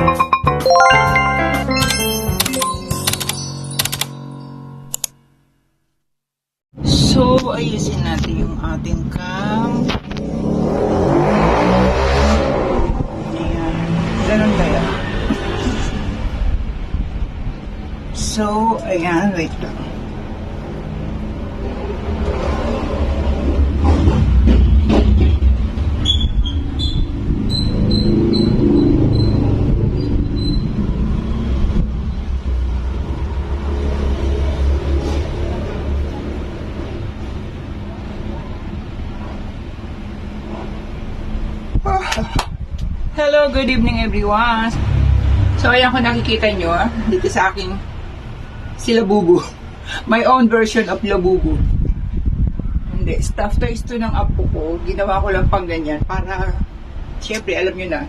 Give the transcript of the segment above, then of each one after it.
So, ayusin natin yung ating cam. Ayan. Ganun kaya. So, ayan. Wait lang. Hello, good evening everyone. So, ayan kung nakikita nyo, dito sa aking si Labubu. My own version of Labubu. Hindi, stuffed toys to ng apo ko. Ginawa ko lang pang ganyan para, syempre, alam nyo na,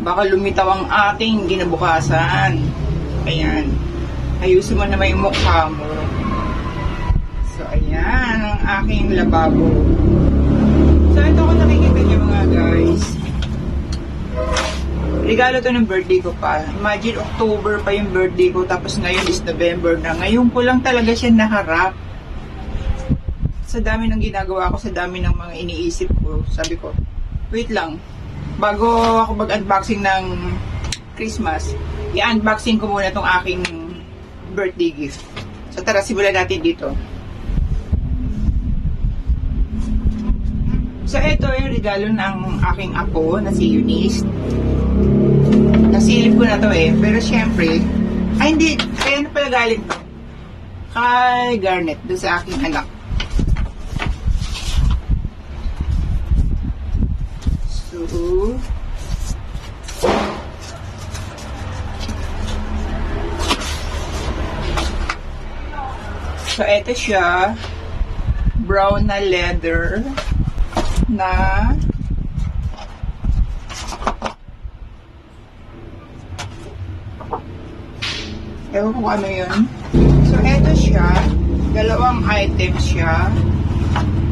baka lumitaw ang ating ginabukasan. Ayan. Ayusin mo naman yung mukha mo. So, ayan ang aking lababo. So, ito ko nakikita nyo mga guys. Regalo to ng birthday ko pa. Imagine, October pa yung birthday ko, tapos ngayon is November na. Ngayon ko lang talaga siya naharap. Sa dami ng ginagawa ko, sa dami ng mga iniisip ko, sabi ko, wait lang, bago ako mag-unboxing ng Christmas, i-unboxing ko muna tong aking birthday gift. So tara, simulan natin dito. So ito yung regalo ng aking apo na si Eunice. Nasilip ko na to eh. Pero syempre, ay hindi, kaya na pala galing to. Kay Garnet, doon sa aking anak. So, So, eto siya. Brown na leather na Ewan ko ano yun. So, eto siya. Dalawang items siya.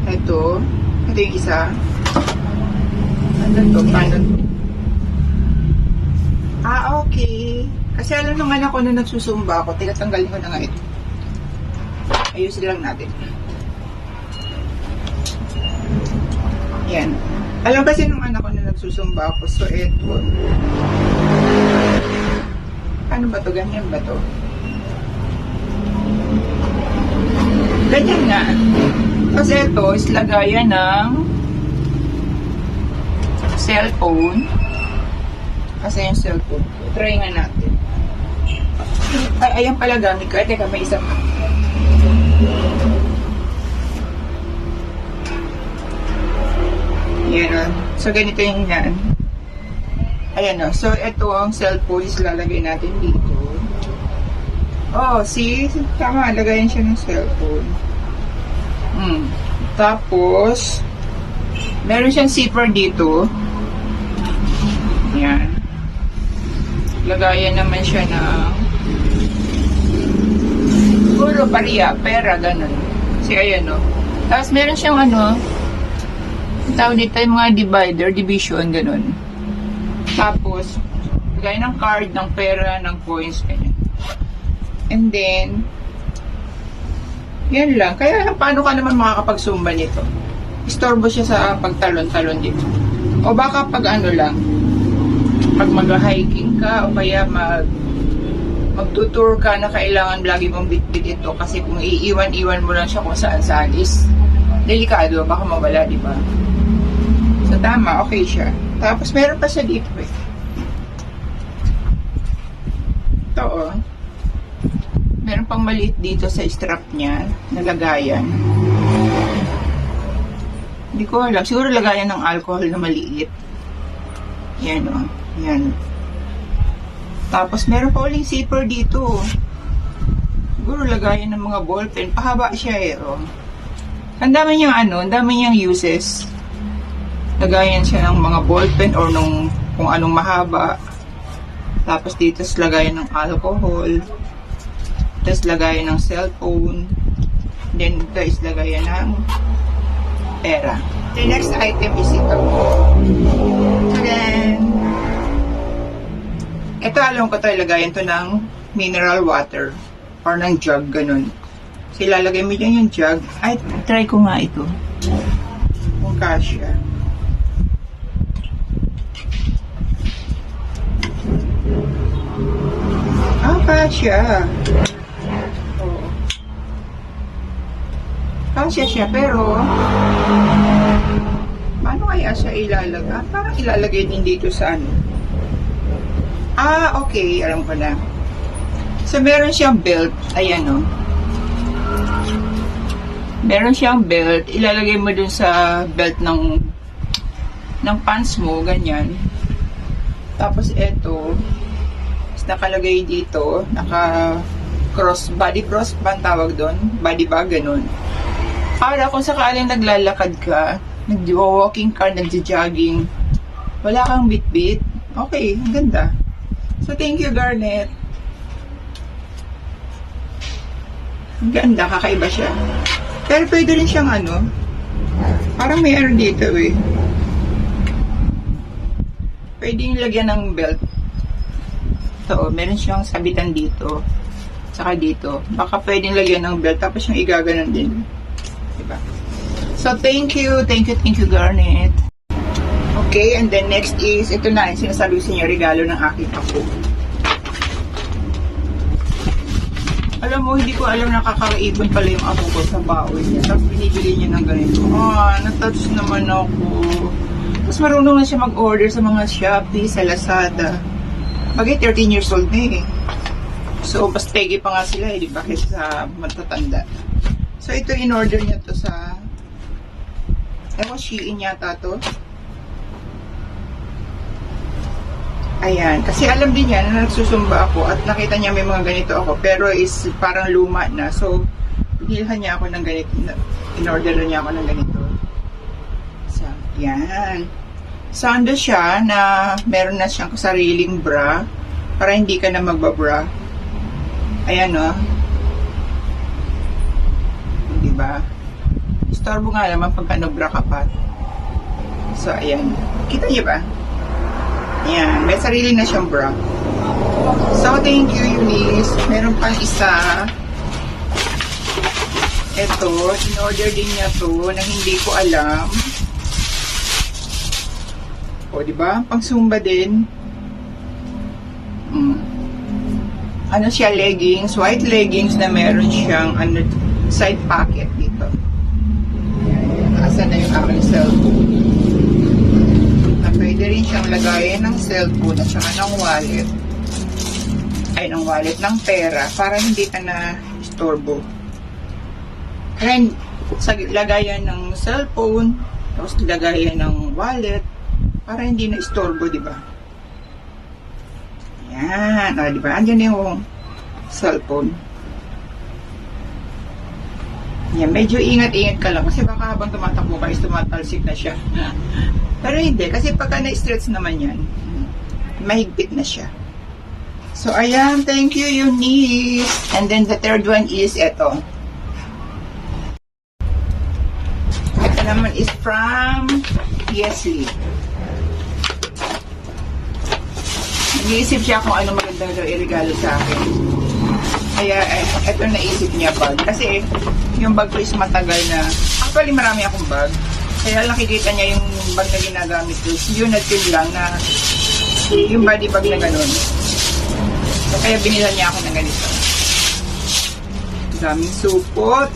Ito. Ito yung isa. Ano to? Paano? Ah, okay. Kasi alam naman ako nung nagsusumba ako, tinatanggalin ko na nga ito. Ayusin lang natin. Yan. Alam kasi nung anak ko na nagsusumba ako, so eto. Ano ba to? Ganyan ba to? Ganyan nga. Kasi ito is lagayan ng cellphone. Kasi yung cellphone. Try nga natin. Ay, ayan pala gamit ko. Ay, teka, may isang Yan o. So, ganito yung yan. Ayan o. So, ito ang cellphone is lalagay natin dito. Oh, see? Tama, lagayan siya ng cellphone. Hmm. Tapos, meron siyang zipper dito. Yan. Lagayan naman siya ng siguro pariya, pera, ganun. Kasi ayan o. Tapos meron siyang ano, tawag dito yung mga divider, division, ganun. Tapos, gaya ng card, ng pera, ng coins, ganyan. And then, yan lang. Kaya paano ka naman makakapagsumba nito? Istorbo siya sa pagtalon-talon dito. O baka pag ano lang, pag mag-hiking ka, o kaya mag magtutour ka na kailangan lagi mong bitbit ito kasi kung iiwan-iwan mo lang siya kung saan saan is delikado, baka mawala, di ba? So, tama, okay siya. Tapos, meron pa siya dito eh. Ito, oh. Meron pang maliit dito sa strap niya, nalagayan. Hindi ko alam. Siguro lagayan ng alcohol na maliit. Yan, oh. Yan. Tapos, meron pa uling zipper dito. Siguro lagayan ng mga ballpen. Pahaba siya eh, oh. Ang dami niyang ano, ang dami niyang uses. Lagayan siya ng mga ballpen or nung kung anong mahaba. Tapos dito lagayan ng alcohol. Tapos lagayan ng cellphone. Then ito is lagayan ng pera. The next item is ito. Tadan! Ito alam ko tayo lagayan to ng mineral water or ng jug, ganun. So, ilalagay mo dyan yung jug. Ay, try ko nga ito. Kung kasya. Ah, kasya. Oo. Kasya siya, pero paano kaya siya ilalagay? Ah, parang ilalagay din dito sa ano. Ah, okay. Alam ko na. So, meron siyang belt. Ayan, oh. Meron siyang belt. Ilalagay mo dun sa belt ng ng pants mo, ganyan. Tapos, eto. Nakalagay dito. Naka cross, body cross ba tawag doon? Body bag, ganun. Para kung sakaling naglalakad ka, nag-walking ka, nagja-jogging, wala kang bit-bit. Okay, ang ganda. So, thank you, Garnet. Ang ganda, kakaiba siya. Pero pwede rin siyang ano, parang may ano dito eh. Pwede yung lagyan ng belt. Ito, meron siyang sabitan dito. Saka dito. Baka pwedeng lagyan ng belt, tapos yung igaganon din. Diba? So, thank you, thank you, thank you, Garnet. Okay, and then next is, ito na, yung sinasabi ko sa inyo, regalo ng aking apo. Alam mo, hindi ko alam na kakaipon pala yung apo ko sa baon niya. Tapos binibili niya ng ganito. Ah, natouch naman ako. Tapos marunong na siya mag-order sa mga Shopee, sa Lazada. Bagay, 13 years old na eh. So, mas tegi pa nga sila eh, di ba? Kaysa sa matatanda. So, ito in-order niya to sa... Ewan, Shein yata to. Ayan, kasi alam din niya na nagsusumba ako at nakita niya may mga ganito ako pero is parang luma na. So, binilhan niya ako ng ganito. In-order niya ako ng ganito. So, yan. Sando siya na meron na siyang sariling bra para hindi ka na magbabra. Ayan o. Diba? Istorbo nga naman pagka nag-bra ka pa. So, ayan. Kita niyo ba? Ayan, may sarili na siyang bra. So, thank you, Eunice. Meron pang isa. Ito, in-order din niya to na hindi ko alam. O, di ba? Pang Zumba din. Mm. Ano siya, leggings, white leggings na meron siyang ano, side pocket dito. Asan na yung aking cellphone? na pwede rin siyang lagayin ng cellphone at saka ng wallet ay ng wallet ng pera para hindi ka na istorbo and sa lagayan ng cellphone tapos lagayan ng wallet para hindi na istorbo di ba yan o di ba andyan yung cellphone yan, medyo ingat-ingat ka lang kasi baka habang tumatakbo ka is tumatalsik na siya. Pero hindi, kasi pagka na-stretch naman yan, mahigpit na siya. So, ayan, thank you, Eunice. And then the third one is ito. Ito naman is from Yesley. Nag-iisip siya kung ano magandang daw i-regalo sa akin. Kaya, eh, ito naisip niya bag. Kasi, yung bag ko is matagal na. Actually, marami akong bag. Kaya nakikita niya yung bag na ginagamit ko. Yun at yun lang na yung body bag na ganun. Kaya binila niya ako ng ganito. Daming supot.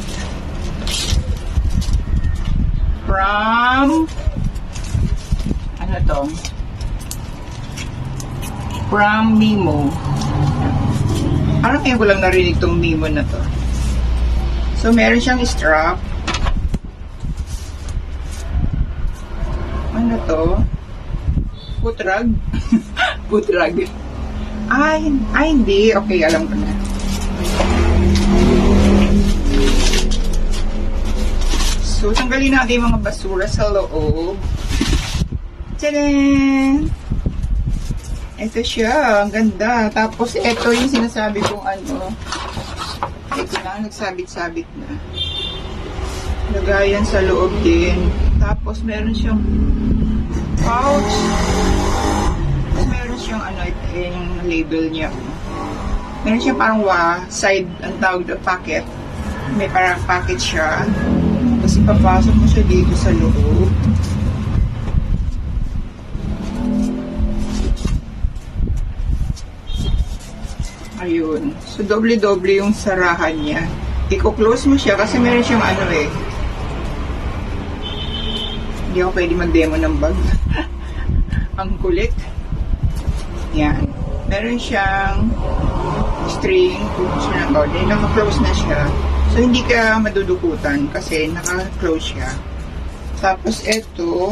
From ano to? From Mimo. Parang ngayon ko lang narinig tong Mimo na to. So, meron siyang strap. Ano to? Putrag? Putrag. Ay, ay, hindi. Okay, alam ko na. So, tanggalin natin yung mga basura sa loob. Tadaan! Ito siya. Ang ganda. Tapos, ito yung sinasabi kong ano. Ito na, nagsabit-sabit na. Lagayan sa loob din. Tapos, meron siyang pouch. Tapos, meron siyang siyang ano, ito yung label niya. Meron siya parang wa, side, ang tawag na packet. May parang packet siya. Tapos ipapasok mo siya dito sa loob. Ayun. So, doble-doble yung sarahan niya. Iko-close mo siya kasi meron siyang ano eh. Hindi ako pwede mag-demo ng bag. Ang kulit. Yan. Meron siyang string gusto ng. Then, naka-close na siya. So, hindi ka madudukutan kasi naka-close siya. Tapos, ito,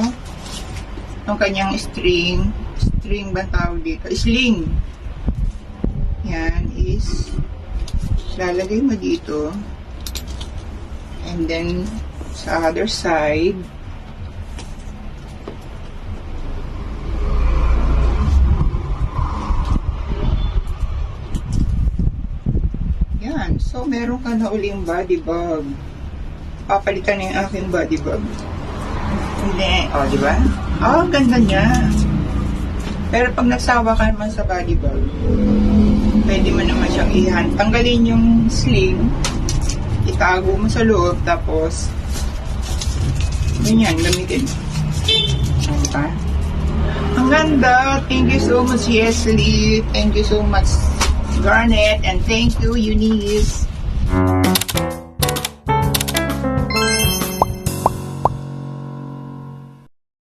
ang kanyang string, string ba tawag dito? Sling. Yan is, lalagay mo dito. And then, sa other side, Yan. So, meron ka na uling body bag. Papalitan na yung aking body bag. Hindi. Oh, di ba? Oh, ganda niya. Pero pag nagsawa ka naman sa body bag, pwede mo naman siyang ihan. Tanggalin yung sling, itago mo sa loob, tapos, ganyan, gamitin. O, diba? Ang ganda. Thank you so much, Yesley. Thank you so much, Garnet. And thank you, Eunice.